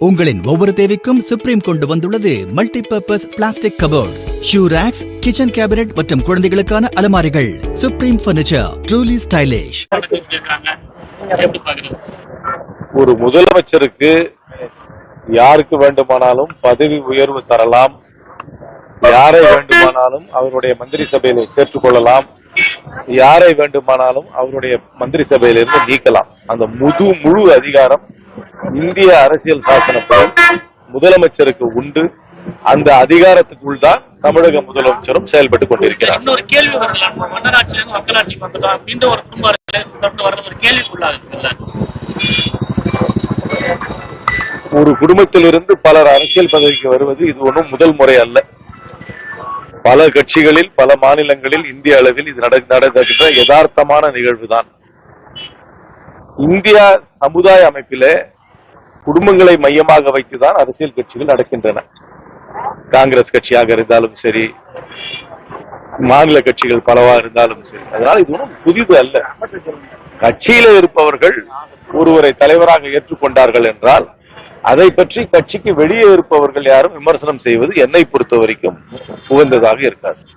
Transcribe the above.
உங்களின் ஒவ்வொரு தேவைக்கும் சுப்ரீம் கொண்டு வந்துள்ளது multipurpose plastic cupboard shoe racks kitchen cabinet மற்றும் குழந்தைகளுக்கான அலமாரிகள். சுப்ரீம் பர்னிச்சர் ட்ரூலி ஸ்டைலிஷ் ஒரு முதலமைச்சருக்கு யாருக்கு வேண்டுமானாலும் பதவி உயர்வு தரலாம். யாரை வேண்டுமானாலும் அவருடைய மந்திரி சபையில சேர்த்துக் கொள்ளலாம். யாரை வேண்டுமானாலும் அவருடைய மந்திரி சபையிலிருந்து நீக்கலாம். அந்த முது முழு அதிகாரம் இந்திய அரசியல் சாசனப்படி முதலமைச்சருக்கு உண்டு. அந்த அதிகாரத்துக்குள் தான் தமிழக முதலமைச்சரும் செயல்பட்டு கொண்டிருக்கிறார். இன்னொரு கேள்வி வரலாம். மன்னராட்சியில இருந்து மக்களாட்சிக்கு வந்துட்டோம் அப்படின்ற ஒரு குடும்ப ஒரு கேள்விக்குள்ளாகுதுல்ல ஒரு குடும்பத்திலிருந்து பலர் அரசியல் பதவிக்கு வருவது இது ஒன்றும் முதல் முறை அல்ல. பல கட்சிகளில் பல மாநிலங்களில் இந்திய அளவில் இது நட- நடக்கின்ற யதார்த்தமான நிகழ்வுதான். இந்தியா சமுதாய அமைப்பிலே குடும்பங்களை மையமாக வைத்துதான் அரசியல் கட்சிகள் நடக்கின்றன. காங்கிரஸ் கட்சியாக இருந்தாலும் சரி மாநில கட்சிகள் பலவா இருந்தாலும் சரி. அதனால இது ஒன்றும் புதிது அல்ல. கட்சியில இருப்பவர்கள் ஒருவரை தலைவராக ஏற்றுக்கொண்டார்கள் என்றால் அதை பற்றி கட்சிக்கு வெளியே இருப்பவர்கள் யாரும் விமர்சனம் செய்வது என்னை பொறுத்த வரைக்கும் உகந்ததாக இருக்காது.